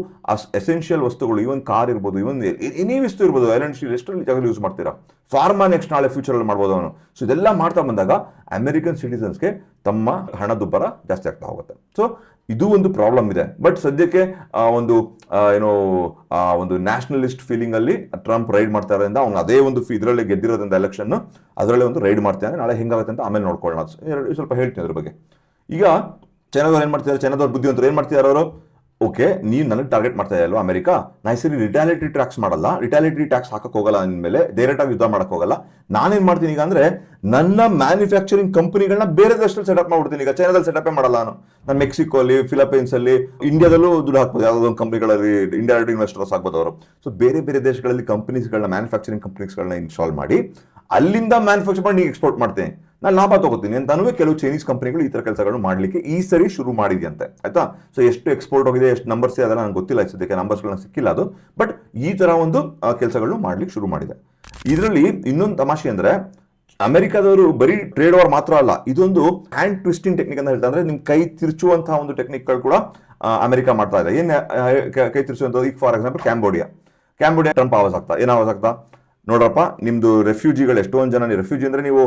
ಎಸೆನ್ಷಿಯಲ್ ವಸ್ತುಗಳು ಈವನ್ ಕಾರ್ ಇರ್ಬೋದು ಇವನ್ ಎನಿ ವಸ್ತು ಇರ್ಬೋದು ಐರನ್ ಸ್ಟೀಲ್ ಎಷ್ಟರಲ್ಲಿ ಯೂಸ್ ಮಾಡ್ತೀರಾ? ಫಾರ್ಮಾ ನೆಕ್ಸ್ಟ್ ನಾಳೆ ಫ್ಯೂಚರಲ್ಲಿ ಮಾಡ್ಬೋದು ಅವನು. ಸೊ ಇದೆಲ್ಲ ಮಾಡ್ತಾ ಬಂದಾಗ ಅಮೆರಿಕನ್ ಸಿಟಿಸನ್ಸ್ಗೆ ತಮ್ಮ ಹಣದುಬ್ಬರ ಜಾಸ್ತಿ ಆಗ್ತಾ ಹೋಗುತ್ತೆ. ಸೊ ಇದು ಒಂದು ಪ್ರಾಬ್ಲಮ್ ಇದೆ. ಬಟ್ ಸದ್ಯಕ್ಕೆ ಒಂದು ಏನು ಒಂದು ನ್ಯಾಷನಲಿಸ್ಟ್ ಫೀಲಿಂಗ್ ಅಲ್ಲಿ ಟ್ರಂಪ್ ರೈಡ್ ಮಾಡ್ತಾ ಇರೋದ್ರಿಂದ ಅವ್ನು ಅದೇ ಒಂದು ಇದರಲ್ಲಿ ಗೆದ್ದಿರೋದ್ರಿಂದ ಎಲೆಕ್ಷನ್ ಅದರಲ್ಲೇ ಒಂದು ರೈಡ್ ಮಾಡ್ತಾನೆ ನಾಳೆ ಹೆಂಗಾಗುತ್ತೆ ಅಂತ ಆಮೇಲೆ ನೋಡ್ಕೊಳ್ಳೋಣ. ಸ್ವಲ್ಪ ಹೇಳ್ತೀನಿ ಅದ್ರ ಬಗ್ಗೆ. ಈಗ ಚೈನಾದವ್ರು ಏನ್ ಮಾಡ್ತಿದ್ದಾರೆ ಚೈನಾದವ್ರು ಬುದ್ಧಿವಂತರು ಏನ್ ಮಾಡ್ತಿದ್ದಾರೆ ಅವರು? ಓಕೆ ನೀವು ನನಗೆ ಟಾರ್ಗೆಟ್ ಮಾಡ್ತಾ ಇದೆಯಲ್ವ ಅಮೆರಿಕ? ಸರಿ ರಿಟಾಲಿಟಿ ಟ್ಯಾಕ್ಸ್ ಮಾಡಲ್ಲ. ರಿಟಾಲಿಟಿ ಟ್ಯಾಕ್ಸ್ ಹಾಕಕ್ಕೆ ಹೋಗಲ್ಲ ಅಂದಮೇಲೆ ಡೈರೆಕ್ಟ್ ಆಗಿ ಯುದ್ಧ ಮಾಡಕ್ಕೆ ಹೋಗಲ್ಲ. ನಾನೇನ್ ಮಾಡ್ತೀನಿ ಈಗ ಅಂದ್ರೆ ನನ್ನ ಮ್ಯಾನುಫ್ಯಾಕ್ಚರಿಂಗ್ ಕಂಪನಿಗಳನ್ನ ಬೇರೆ ದೇಶದಲ್ಲಿ ಸೆಟಪ್ ಮಾಡ್ಬಿಡ್ತೀನಿ ಈಗ. ಚೈನಾದಲ್ಲಿ ಸೆಟಪ್ ಮಾಡಲ್ಲ ನಾನು. ನಾನು ಮೆಕ್ಸಿಕೋಲಿ ಅಲ್ಲಿ ಫಿಲಿಪೈನ್ಸ್ ಅಲ್ಲಿ ಇಂಡಿಯಾದಲ್ಲೂ ದುಡ್ಡು ಹಾಕ್ಬೋದು. ಯಾವುದೋ ಒಂದು ಕಂಪನಿಗಳಲ್ಲಿ ಇಂಡೈರೆಕ್ಟ್ ಇನ್ವೆಸ್ಟರ್ಸ್ ಆಗ್ಬೋದು ಅವರು. ಸೊ ಬೇರೆ ಬೇರೆ ದೇಶಗಳಲ್ಲಿ ಕಂಪನೀಸ್ಗಳನ್ನ ಮ್ಯಾನುಫ್ಯಾಕ್ಚರಿಂಗ್ ಕಂಪನೀಸ್ಗಳನ್ನ ಇನ್ಸ್ಟಾಲ್ ಮಾಡಿ, ಅಲ್ಲಿಂದ ಮ್ಯಾನುಫ್ಯಾಕ್ಚರ್ ಮಾಡಿ ನೀವು ಎಕ್ಸ್ಪೋರ್ಟ್ ಮಾಡ್ತೀನಿ. ನಾನು ಲಾಭ ತಗೋತೀನಿ. ಅಂತಾನು ಕೆಲವು ಚೈನೀಸ್ ಕಂಪನಿಗಳು ಈ ತರ ಕೆಲಸಗಳು ಮಾಡ್ಲಿಕ್ಕೆ ಈ ಸರಿ ಶುರು ಮಾಡಿದೆಯಂತೆ. ಆಯ್ತಾ? ಸೊ ಎಷ್ಟು ಎಕ್ಸ್ಪೋರ್ಟ್ ಹೋಗಿದೆ, ಎಷ್ಟು ನಂಬರ್ಸ್ ಅದೆಲ್ಲ ನನಗೆ ಗೊತ್ತಿಲ್ಲ ಸದ್ಯಕ್ಕೆ ನಂಬರ್ಸ್ಗಳನ್ನ ಸಿಕ್ಕಿಲ್ಲ ಅದು. ಬಟ್ ಈ ತರ ಒಂದು ಕೆಲಸಗಳನ್ನು ಮಾಡ್ಲಿಕ್ಕೆ ಶುರು ಮಾಡಿದೆ. ಇದರಲ್ಲಿ ಇನ್ನೊಂದು ತಮಾಷೆ ಅಂದ್ರೆ, ಅಮೆರಿಕಾದವರು ಬರೀ ಟ್ರೇಡ್ ವಾರ್ ಮಾತ್ರ ಅಲ್ಲ, ಇದೊಂದು ಹ್ಯಾಂಡ್ ಟ್ವಿಸ್ಟಿಂಗ್ ಟೆಕ್ನಿಕ್ ಅಂತ ಹೇಳ್ತಾ ಅಂದ್ರೆ, ನಿಮ್ ಕೈ ತಿರ್ಚುವಂತಹ ಒಂದು ಟೆಕ್ನಿಕ್ಗಳು ಕೂಡ ಅಮೆರಿಕಾ ಮಾಡ್ತಾ ಇದೆ. ಏನು ಕೈ ತಿರ್ಚುವಂತ ಈಗ for example Cambodia Cambodia Trump Awas ಆಗ್ತಾ. ಏನಾವಾಸ್ ಆಗ್ತಾ? ನೋಡ್ರಪ್ಪ ನಿಮ್ಮದು ರೆಫ್ಯೂಜಿಗಳು ಎಷ್ಟೊಂದು ಜನ ರೆಫ್ಯೂಜಿ ಅಂದ್ರೆ ನೀವು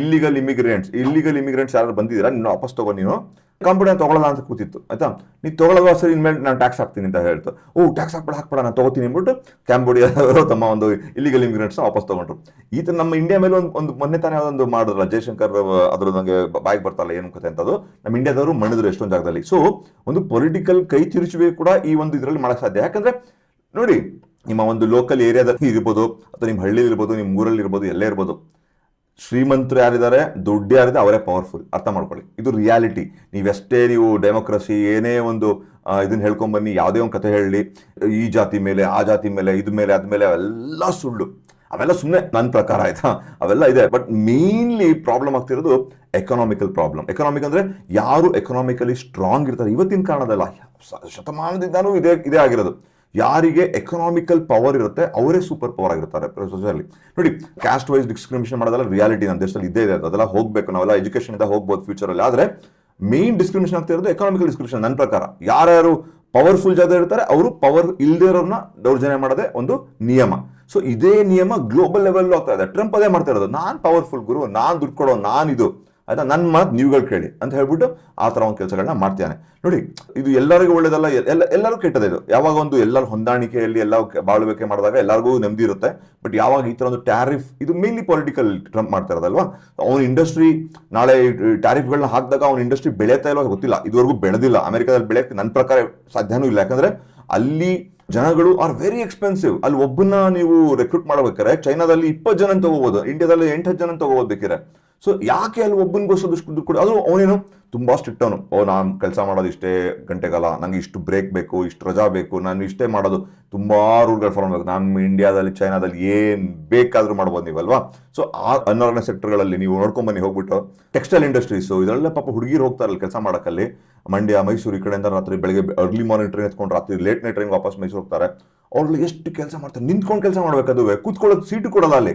ಇಲ್ಲಿಗಲ್ ಇಮಿಗ್ರೆಂಟ್ಸ್ ಇಲ್ಲಿಗಲ್ ಇಮಿಗ್ರೆಂಟ್ಸ್ ಯಾರು ಬಂದಿದ್ದೀರಾ ನೀನು ವಾಪಸ್ ತಗೋ ನೀನು. ಕಂಪ್ಯೂಟರ್ ತಗೊಳ್ಳಲ್ಲ ಅಂತ ಕೂತಿತ್ತು, ಆಯ್ತಾ? ನೀನು ತಗೊಳ್ಳೋದು ಸರಿ, ಇನ್ಮೇಲೆ ನಾನು ಟ್ಯಾಕ್ಸ್ ಹಾಕ್ತೀನಿ ಅಂತ ಹೇಳ್ತು. ಓ ಟ್ಯಾಕ್ಸ್ ಹಾಕ್ಬೇಡ ಹಾಕ್ಬೇಡ, ನಾನು ತಗೋತೀನಿ ಅಂದ್ಬಿಟ್ಟು ಕ್ಯಾಂಬೋಡಿಯಾದವರು ತಮ್ಮ ಒಂದು ಇಲ್ಲಿಗಲ್ ಇಮಿಗ್ರೆಂಟ್ಸ್ ವಾಪಸ್ ತಗೊಂಡ್ರು. ಈ ತರ ನಮ್ಮ ಇಂಡಿಯಾ ಮೇಲೆ ಒಂದು ಒಂದು ಮೊನ್ನೆ ತಾನೇ ಒಂದು ಮಾಡಿದ್ರಲ್ಲ ಜಯಶಂಕರ್ ಅದ್ರ ನಂಗೆ ಬಾಯಿಗೆ ಬರ್ತಾರಲ್ಲ ಏನು ಕತೆ ಅಂತದ್ದು ನಮ್ಮ ಇಂಡಿಯಾದವರು ಮಣಿದ್ರು ಎಷ್ಟೊಂದು ಜಾಗದಲ್ಲಿ. ಸೊ ಒಂದು ಪೊಲಿಟಿಕಲ್ ಕೈ ತಿರುಚುವೆ ಕೂಡ ಈ ಒಂದು ಇದರಲ್ಲಿ ಮಾಡಕ್ ಸಾಧ್ಯ. ಯಾಕಂದ್ರೆ, ನೋಡಿ ನಿಮ್ಮ ಒಂದು ಲೋಕಲ್ ಏರಿಯಾದಲ್ಲಿ ಇರ್ಬೋದು, ಅಥವಾ ನಿಮ್ಮ ಹಳ್ಳಿಲಿ ಇರ್ಬೋದು, ನಿಮ್ಮ ಊರಲ್ಲಿ ಇರ್ಬೋದು, ಎಲ್ಲೇ ಇರ್ಬೋದು, ಶ್ರೀಮಂತರು ಯಾರಿದ್ದಾರೆ, ದುಡ್ಡು ಯಾರಿದೆ ಅವರೇ ಪವರ್ಫುಲ್ ಅರ್ಥ ಮಾಡ್ಕೊಳ್ಳಿ. ಇದು ರಿಯಾಲಿಟಿ ನೀವೆಷ್ಟೇ ನೀವು ಡೆಮೋಕ್ರಸಿ ಏನೇ ಒಂದು ಇದನ್ನ ಹೇಳ್ಕೊಂಬನ್ನಿ ಯಾವುದೇ ಒಂದು ಕತೆ ಹೇಳಲಿ ಈ ಜಾತಿ ಮೇಲೆ, ಆ ಜಾತಿ ಮೇಲೆ, ಇದ್ ಮೇಲೆ ಅದ್ಮೇಲೆ ಅವೆಲ್ಲ ಸುಳ್ಳು. ಅವೆಲ್ಲ ಸುಮ್ಮನೆ ನನ್ನ ಪ್ರಕಾರ ಆಯ್ತಾ? ಅವೆಲ್ಲ ಇದೆ. ಬಟ್ ಮೇನ್ಲಿ ಪ್ರಾಬ್ಲಮ್ ಆಗ್ತಿರೋದು ಎಕನಾಮಿಕಲ್ ಪ್ರಾಬ್ಲಮ್ ಎಕನಾಮಿಕ್ ಅಂದರೆ ಯಾರು ಎಕನಾಮಿಕಲಿ ಸ್ಟ್ರಾಂಗ್ ಇರ್ತಾರೆ? ಇವತ್ತಿನ ಕಾರಣದಲ್ಲ ಶತಮಾನದಿಂದಲೂ ಇದೇ ಇದೇ ಆಗಿರೋದು. ಯಾರಿಗೆ ಎಕನಾಮಿಕಲ್ ಪವರ್ ಇರುತ್ತೆ, ಅವರೇ ಸೂಪರ್ ಪವರ್ ಆಗಿರ್ತಾರೆ ಸೊಸೈಟಿಲಿ ನೋಡಿ ಕ್ಯಾಸ್ಟ್ ವೈಸ್ ಡಿಸ್ಕ್ರಿಮಿನೇಷನ್ ಮಾಡೋದಲ್ಲ ರಿಯಾಲಿಟಿ ನಮ್ಮ ದೇಶದಲ್ಲಿ ಇದ್ದೇ ಇದೆ. ಅದು. ಅದೆಲ್ಲ ಹೋಗಬೇಕು, ನಾವೆಲ್ಲ ಎಜುಕೇಶನ್ ಇಂದ ಹೋಗ್ಬೋದು ಫ್ಯೂಚರಲ್ಲಿ ಆದರೆ ಮೇನ್ ಡಿಸ್ಕ್ರಿಮಿನೇಷನ್ ಆಗ್ತಿರೋದು ಎಕನಾಮಿಕಲ್ ಡಿಸ್ಕ್ರಿಮಿನೇಷನ್ ನನ್ನ ಪ್ರಕಾರ. ಯಾರ್ಯಾರು ಪವರ್ಫುಲ್ ಜಾಗ ಇರ್ತಾರೆ, ಅವರು ಪವರ್ ಇಲ್ಲದೇ ಇರೋರನ್ನ ದೌರ್ಜನ್ಯ ಮಾಡೋದೇ ಒಂದು ನಿಯಮ. ಸೊ ಇದೇ ನಿಯಮ ಗ್ಲೋಬಲ್ ಲೆವೆಲ್ ಆಗ್ತಾ ಇದೆ. ಟ್ರಂಪ್ ಅದೇ ಮಾಡ್ತಾ ಇರೋದು. ನಾನು ಪವರ್ಫುಲ್ ಗುರು, ನಾನು ದುಡ್ಡು ಕೊಡೋ ನಾನು ಇದು ಆಯ್ತಾ? ನನ್ನ ಮಾತು ನೀವುಗಳು ಕೇಳಿ ಅಂತ ಹೇಳ್ಬಿಟ್ಟು ಆ ಥರ ಒಂದು ಕೆಲಸಗಳನ್ನ ಮಾಡ್ತಾನೆ ನೋಡಿ, ಇದು ಎಲ್ಲರಿಗೂ ಒಳ್ಳೇದಲ್ಲ ಎಲ್ಲ ಎಲ್ಲರೂ ಕೆಟ್ಟದೇ ಇದು. ಯಾವಾಗ ಒಂದು ಎಲ್ಲರ ಹೊಂದಾಣಿಕೆಯಲ್ಲಿ ಎಲ್ಲ ಬಾಳ್ವಿಕೆ ಮಾಡಿದಾಗ ಎಲ್ಲರಿಗೂ ನೆಮ್ಮದಿ ಇರುತ್ತೆ. ಬಟ್ ಯಾವಾಗ ಈ ಥರ ಒಂದು ಟ್ಯಾರಿಫ್ ಇದು ಮೇನ್ಲಿ ಪೊಲಿಟಿಕಲ್ ಟ್ರಂಪ್ ಮಾಡ್ತಾ ಇರೋದಲ್ವಾ ಅವನ ಇಂಡಸ್ಟ್ರಿ ನಾಳೆ ಟ್ಯಾರಿಫ್ಗಳನ್ನ ಹಾಕಿದಾಗ ಅವನ ಇಂಡಸ್ಟ್ರಿ ಬೆಳೆಯುತ್ತಾ ಇಲ್ಲ ಗೊತ್ತಿಲ್ಲ. ಇದುವರೆಗೂ ಬೆಳೆದಿಲ್ಲ. ಅಮೆರಿಕಾದಲ್ಲಿ ಬೆಳೆಯೋಕ್ಕೆ ನನ್ನ ಪ್ರಕಾರ ಸಾಧ್ಯನೂ ಇಲ್ಲ. ಯಾಕಂದರೆ ಅಲ್ಲಿ ಜನಗಳು ಆರ್ ವೆರಿ ಎಕ್ಸ್ಪೆನ್ಸಿವ್ ಅಲ್ಲಿ ಒಬ್ಬನ ನೀವು ರೆಕ್ರೂಟ್ ಮಾಡ್ಬೇಕಾದ್ರೆ ಚೈನಾದಲ್ಲಿ ಇಪ್ಪತ್ತು ಜನ ತಗೋಬೋದು. ಇಂಡಿಯಾದಲ್ಲಿ ಎಂಟು ಹತ್ತು ಜನ ತಗೋಬೋದು ಬೇಕಿದ್ರೆ. ಸೊ ಯಾಕೆ ಅಲ್ಲಿ ಒಬ್ಬನಿಗೋಸ್ಕರ ದುಡ್ಡು ದುಡ್ಡು ಕೊಡು ಅದು ಅವನೇನು ತುಂಬ ಸ್ಟ್ರಿಕ್ಟ್ ಅವನು. ಓ, ನಾನು ಕೆಲಸ ಮಾಡೋದು ಇಷ್ಟೇ ಗಂಟೆಗಾಲ ನನಗೆ ಇಷ್ಟು ಬ್ರೇಕ್ ಬೇಕು, ಇಷ್ಟು ರಜಾ ಬೇಕು, ನಾನು ಇಷ್ಟೇ ಮಾಡೋದು. ತುಂಬ ರೂಲ್ಗಳು ಫಾಲೋ ಮಾಡಬೇಕು. ನಮ್ಮ ಇಂಡಿಯಾದಲ್ಲಿ ಚೈನಾದಲ್ಲಿ ಏನು ಬೇಕಾದರೂ ಮಾಡ್ಬೋದು ನೀವಲ್ವಾ? ಸೊ ಆ ಅನ್ಆರ್ಗನೈಸ್ ಸೆಕ್ಟರ್ಗಳಲ್ಲಿ ನೀವು ನೋಡ್ಕೊಂಬನ್ನಿ ಹೋಗ್ಬಿಟ್ಟು. ಟೆಕ್ಸ್ಟೈಲ್ ಇಂಡಸ್ಟ್ರೀಸು ಇದರಲ್ಲೇ ಪಾಪ ಹುಡುಗಿರು ಹೋಗ್ತಾರಲ್ಲ ಕೆಲಸ ಮಾಡೋಕ್ಕಲ್ಲಿ. ಮಂಡ್ಯ, ಮೈಸೂರು ಈ ಕಡೆಯಿಂದ ರಾತ್ರಿ ಬೆಳಗ್ಗೆ ಅರ್ಲಿ ಮಾರ್ನಿಂಗ್ ಟ್ರೈನ್ ಎತ್ಕೊಂಡು ರಾತ್ರಿ ಲೇಟ್ ನೈಟ್ ಟ್ರೈನ್ ವಾಪಸ್ ಮೈಸೂರು ಹೋಗ್ತಾರೆ. ಅವ್ರಲ್ಲಿ ಎಷ್ಟು ಕೆಲಸ ಮಾಡ್ತಾರೆ? ನಿಂತ್ಕೊಂಡು ಕೆಲಸ ಮಾಡಬೇಕದು ಕೂತ್ಕೊಳ್ಳೋದು ಸೀಟು ಕೊಡೋಲ್ಲ ಅಲ್ಲಿ.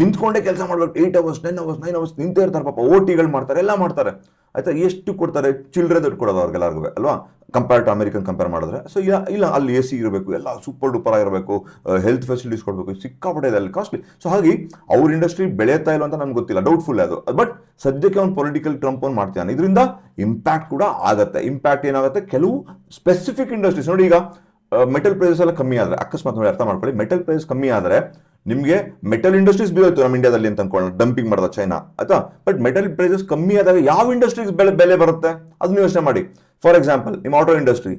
ನಿಂತ್ಕೊಂಡೇ ಕೆಲಸ ಮಾಡ್ಬೇಕು. Eight hours ten hours nine hours ನಿಂತೇ ಇರ್ತಾರೆ ಪಾಪ. ಓ ಟಿಗಳು ಮಾಡ್ತಾರೆ, ಎಲ್ಲ ಮಾಡ್ತಾರೆ. ಆಯ್ತಾ? ಎಷ್ಟು ಕೊಡ್ತಾರೆ? ಚಿಲ್ಡ್ರೆ ದುಡ್ಡು ಕೊಡೋದು ಅವ್ರಿಗೆಲ್ಲರಿಗೂ, ಅಲ್ವಾ? ಕಂಪೇರ್ ಟು ಅಮೆರಿಕನ್ ಕಂಪೇರ್ ಮಾಡಿದ್ರೆ. ಸೊ ಇಲ್ಲ ಇಲ್ಲ, ಅಲ್ಲಿ ಎ ಸಿ ಇರಬೇಕು, ಎಲ್ಲ ಸೂಪರ್ ಡೂಪರ್ ಆಗಿರಬೇಕು ಹೆಲ್ತ್ ಫೆಸಿಲಿಟೀಸ್ ಕೊಡಬೇಕು, ಸಿಕ್ಕಾಪಟ್ಟೆ ಇದೆ ಅಲ್ಲಿ ಕಾಸ್ಟ್ಲಿ ಸೊ ಹಾಗೆ ಅವ್ರ ಇಂಡಸ್ಟ್ರಿ ಬೆಳೆಯುತ್ತಾ ಇಲ್ಲ ಅಂತ ನನ್ಗೆ ಗೊತ್ತಿಲ್ಲ ಡೌಟ್ಫುಲ್ ಅದು. ಬಟ್ ಸದ್ಯಕ್ಕೆ ಅವ್ನು ಪೊಲಿಟಿಕಲ್ ಟ್ರಂಪ್ ಅವ್ನು ಮಾಡ್ತಾನೆ ಇದರಿಂದ ಇಂಪ್ಯಾಕ್ಟ್ ಕೂಡ ಆಗುತ್ತೆ. ಇಂಪ್ಯಾಕ್ಟ್ ಏನಾಗುತ್ತೆ? ಕೆಲವು ಸ್ಪೆಸಿಫಿಕ್ ಇಂಡಸ್ಟ್ರೀಸ್ ನೋಡಿ ಈಗ ಮೆಟಲ್ ಪ್ರೈಸಸ್ ಎಲ್ಲ ಕಮ್ಮಿ ಆದರೆ, ಅಕಸ್ಮಾತ್ ನೋಡಿ ಅರ್ಥ ಮಾಡ್ಕೊಳ್ಳಿ. ಮೆಟಲ್ ಪ್ರೈಸ್ ಕಮ್ಮಿ ಆದರೆ ನಿಮಗೆ ಮೆಟಲ್ ಇಂಡಸ್ಟ್ರೀಸ್ ಬೀಳೋಯ್ತು ನಮ್ಮ ಇಂಡಿಯಾದಲ್ಲಿ ಅಂತ ಅನ್ಕೊಳ್ಳೋಣ. ಡಂಪಿಂಗ್ ಮಾಡಿದ ಚೈನಾ ಆಯ್ತಾ? ಬಟ್ ಮೆಟಲ್ ಪ್ರೈಸಸ್ ಕಮ್ಮಿ ಆದಾಗ ಯಾವ ಇಂಡಸ್ಟ್ರೀಸ್ ಬೆಲೆ ಬೆಲೆ ಬರುತ್ತೆ? ಅದನ್ನ ಯೋಚನೆ ಮಾಡಿ. ಫಾರ್ ಎಕ್ಸಾಂಪಲ್ ನಿಮ್ಮ ಆಟೋ ಇಂಡಸ್ಟ್ರಿ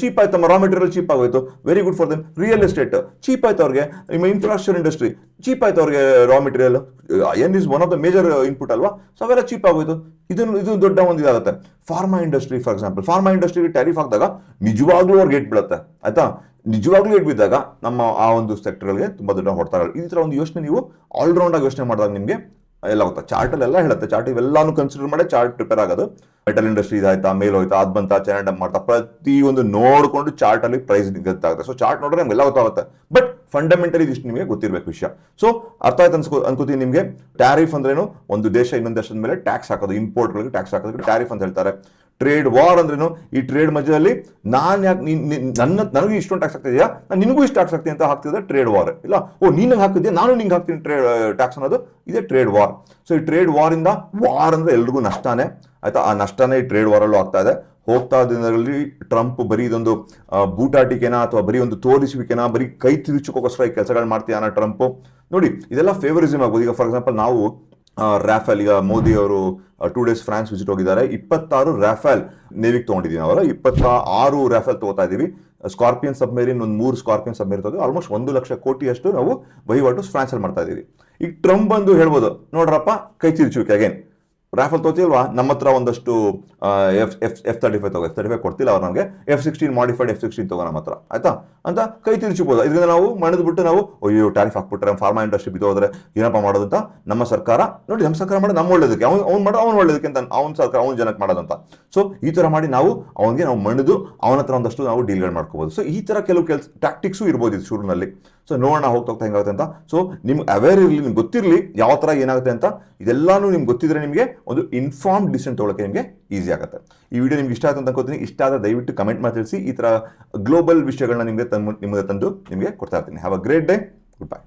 ಚೀಪ್ ಆಯ್ತು ರಾ ಮೆಟೀರಿಯಲ್ ಚೀಪ್ ಆಗೋಯ್ತು. Very good for them real estate cheap ಆಯ್ತು ಅವ್ರಿಗೆ. ನಿಮ್ಮ ಇನ್ಫ್ರಾಸ್ಟ್ರಕ್ಚರ್ ಇಂಡಸ್ಟ್ರಿ ಚೀಪ್ ಆಯ್ತು ಅವ್ರಿಗೆ raw material and is one of the major input ಅಲ್ವಾ? ಸೊ ಅವೆಲ್ಲ ಚೀಪ್ ಆಗೋಯ್ತು. ಇದನ್ನು, ಇದು ದೊಡ್ಡ ಒಂದು ಇದಾಗುತ್ತೆ. Pharma industry for example pharma ಇಂಡಸ್ಟ್ರಿಗೆ ಟ್ಯಾರಿಫ್ ಹಾಕಿದಾಗ ನಿಜವಾಗ್ಲೂ ಅವ್ರಿಗೆ ಏಟ್ ಬೀಳುತ್ತೆ. ಆಯ್ತಾ? ನಿಜವಾಗ್ಲೂ ಏಟ್ ಬಿದ್ದಾಗ ನಮ್ಮ ಆ ಒಂದು ಸೆಕ್ಟರ್ಗಳಿಗೆ ತುಂಬಾ ದೊಡ್ಡ ಹೊಡ್ತಾರೆ ಈ ಥರ ಒಂದು ಯೋಚನೆ ನೀವು ಆಲ್ರೌಂಡ್ ಆಗಿ ಯೋಚನೆ ಮಾಡಿದಾಗ ನಿಮಗೆ ಎಲ್ಲ ಗೊತ್ತಾ? ಚಾರ್ಟಲ್ಲೆಲ್ಲ ಹೇಳುತ್ತೆ. ಚಾರ್ಟ್ ಇವೆಲ್ಲಾನು ಕನ್ಸಿಡರ್ ಮಾಡಿ ಚಾರ್ಟ್ ಪ್ರಿಪೇರ್ ಆಗೋದು. ಮೆಟಲ್ ಇಂಡಸ್ಟ್ರಿ ಇದಾಯ್ತಾ? ಮೇಲ್ ಹೋಯ್ತಾ? ಅದ್ ಬಂತ? ಚೈನಾ ಡಂಪ್ ಮಾಡ್ತಾ? ಪ್ರತಿಯೊಂದು ನೋಡ್ಕೊಂಡು ಚಾರ್ಟಲ್ಲಿ ಪ್ರೈಸ್ ಗೊತ್ತಾಗುತ್ತೆ ಸೊ ಚಾರ್ಟ್ ನೋಡಿದ್ರೆ ನಮ್ಗೆಲ್ಲ ಗೊತ್ತಾಗುತ್ತೆ. ಬಟ್ ಫಂಡಮೆಂಟಲಿ ಇದಿಷ್ಟು ನಿಮಗೆ ಗೊತ್ತಿರಬೇಕು ವಿಷಯ. ಸೊ ಅರ್ಥ ಆಯ್ತು ಅನ್ಸ್ಕೊ, ಅನ್ಕೋತೀನಿ ನಿಮಗೆ. ಟ್ಯಾರಿಫ್ ಅಂದ್ರೇನು, ಒಂದು ದೇಶ ಇನ್ನೊಂದು ದೇಶದ ಮೇಲೆ ಟ್ಯಾಕ್ಸ್ ಹಾಕೋದು ಇಂಪೋರ್ಟ್ಗಳಿಗೆ ಟ್ಯಾಕ್ಸ್ ಹಾಕೋದಕ್ಕೆ ಟ್ಯಾರಿಫ್ ಅಂತ ಹೇಳ್ತಾರೆ. ಟ್ರೇಡ್ ವಾರ್ ಅಂದ್ರೇನು? ಈ ಟ್ರೇಡ್ ಮಧ್ಯದಲ್ಲಿ ನಾನು ಯಾಕೆ ನನ್ನ ನನಗೂ ಇಷ್ಟೊಂದು ಟ್ಯಾಕ್ಸ್ ನಾನು ನಿನಗೂ ಇಷ್ಟು ಟ್ಯಾಕ್ಸ್ ಆಗ್ತೀನಿ ಅಂತ ಹಾಕ್ತಿದ್ರೆ ಟ್ರೇಡ್ ವಾರ್ ಇಲ್ಲ? ಓ ನೀನು ಹಾಕಿದ್ಯಾ ನಾನು ನಿಂಗೆ ಹಾಕ್ತೀನಿ ಟ್ರೇಡ್ ಟ್ಯಾಕ್ಸ್ ಅನ್ನೋದು. ಇದೇ ಟ್ರೇಡ್ ವಾರ್ ಸೊ ಈ ಟ್ರೇಡ್ ವಾರ್ ಇಂದ ವಾರ್ ಅಂದರೆ ಎಲ್ರಿಗೂ ನಷ್ಟನೇ. ಆಯಿತಾ? ಆ ನಷ್ಟನೇ ಈ ಟ್ರೇಡ್ ವಾರಲ್ಲೂ ಆಗ್ತಾ ಇದೆ. ಹೋಗ್ತಾ ದಿನಗಳಲ್ಲಿ ಟ್ರಂಪ್ ಬರೀ ಇದೊಂದು ಬೂಟಾಟಿಕೆನಾ ಅಥವಾ ಬರೀ ಒಂದು ತೋರಿಸುವಿಕೆನಾ? ಬರೀ ಕೈ ತಿರುಚಿಕೋಸ್ಕರ ಈ ಕೆಲಸಗಳು ಮಾಡ್ತೀಯಾನ ಟ್ರಂಪ್? ನೋಡಿ, ಇದೆಲ್ಲ ಫೇವರಿಸಮ್ ಆಗ್ಬೋದು. ಈಗ ಫಾರ್ ಎಕ್ಸಾಂಪಲ್ ನಾವು ರಾಫೆಲ್, ಈಗ ಮೋದಿ ಅವರು ಟೂ ಡೇಸ್ ಫ್ರಾನ್ಸ್ ವಿಸಿಟ್ ಹೋಗಿದ್ದಾರೆ. ಇಪ್ಪತ್ತಾರು ರಾಫೆಲ್ ನೇವಿಗೆ ತೊಗೊಂಡಿದ್ದೀವಿ ಅವರು. ಇಪ್ಪತ್ತ ಆರು ರಾಫೆಲ್ ತಗೋತಾ ಇದ್ದೀವಿ ಸ್ಕಾರ್ಪಿಯನ್ ಸಬ್ಮೇರಿನ್ ಒಂದು ಮೂರು ಸ್ಕಾರ್ಪಿಯನ್ ಸಬ್ಮೆರಿನ್ ತೊಗೊಂಡು ಆಲ್ಮೋಸ್ಟ್ ಒಂದು ಲಕ್ಷ ಕೋಟಿಯಷ್ಟು ನಾವು ವಹಿವಾಟು ಫ್ರಾನ್ಸಲ್ಲಿ ಮಾಡ್ತಾ ಇದ್ದೀವಿ ಈಗ ಟ್ರಂಪ್ ಬಂದು ಹೇಳ್ಬೋದು, ನೋಡ್ರಪ್ಪ, ಕೈ ತಿರುಚುವಿಕೆ ಅಗೇನ್ ರಾಫೆಲ್ ತೋತಿಲ್ವಾ ನಮ್ಮ ಹತ್ರ ಒಂದಷ್ಟು F F F thirty five ತಗೋ ಎಫ್ ತರ್ಟಿ ಫೈವ್ ಕೊಡ್ತಿಲ್ಲ ಅವ್ರು ನಮಗೆ. F sixteen modified F sixteen ತಗೋ ನಮ್ಮ ಹತ್ರ. ಆಯ್ತಾ? ಅಂತ ಕೈ ತಿರುಚಿಬೋದು. ಇದರಿಂದ ನಾವು ಮಣಿದ್ಬಿಟ್ಟು ನಾವು ಅಯ್ಯೋ ಟ್ಯಾರಿಫ್ ಹಾಕ್ಬಿಟ್ರೆ ಫಾರ್ಮಾ ಇಂಡಸ್ಟ್ರಿ ಬಿದ್ದೋದ್ರೆ ಏನಪ್ಪ ಮಾಡೋದಂತ? ನಮ್ಮ ಸರ್ಕಾರ, ನೋಡಿ, ನಮ್ಮ ಸರ್ಕಾರ ಮಾಡೋದು ನಮ್ಮ ಒಳ್ಳೇದಕ್ಕೆ. ಅವ್ನು ಅವ್ನು ಮಾಡೋ, ಅವ್ನು ಒಳ್ಳೇದಕ್ಕೆ ಅಂತ, ಅವ್ನ ಸರ್ಕಾರ, ಅವ್ನ ಜನಕ್ಕೆ ಮಾಡೋದಂತ. ಸೊ ಈ ಥರ ಮಾಡಿ ನಾವು ಅವನಿಗೆ ನಾವು ಮಣಿದು, ಅವನ ಹತ್ರ ಒಂದಷ್ಟು ನಾವು ಡೀಲ್ಗಳು ಮಾಡ್ಕೋಬೋದು. ಸೊ ಈ ಥರ ಕೆಲವು ಕೆಲಸ ಟ್ಯಾಕ್ಟಿಕ್ಸು ಇರ್ಬೋದು ಇದು ಶುರುನಲ್ಲಿ ಸೊ ನೋಡೋಣ ಹೋಗ್ತಾ ಹೆಂಗಾಗುತ್ತೆ ಅಂತ. ಸೊ ನಿಮ್ಗೆ ಅವೇರ್ ಇರಲಿ, ನಿಮ್ಗೆ ಗೊತ್ತಿರಲಿ ಯಾವ ಥರ ಏನಾಗುತ್ತೆ ಅಂತ. ಇದೆಲ್ಲಾನು ನಿಮ್ಗೆ ಗೊತ್ತಿದ್ರೆ ನಿಮಗೆ ಒಂದು ಇನ್ಫಾರ್ಮ್ ಡಿಸಿಷನ್ ತೊಗೊಳಕ್ಕೆ ನಿಮಗೆ ಈಸಿ ಆಗುತ್ತೆ. ಈ ವಿಡಿಯೋ ನಿಮ್ಗೆ ಇಷ್ಟ ಆಯ್ತು ಅಂತ ಅನ್ಕೋತೀನಿ. ಇಷ್ಟ ಆದ್ರೆ ದಯವಿಟ್ಟು ಕಮೆಂಟ್ ಮಾಡಿ ತಿಳಿಸಿ. ಈ ಥರ ಗ್ಲೋಬಲ್ ವಿಷಯಗಳನ್ನ ನಿಮಗೆ ತಂದು ನಿಮಗೆ ತಂದು ನಿಮಗೆ ಕೊಡ್ತಾ ಇರ್ತೀನಿ. Have a great day good bye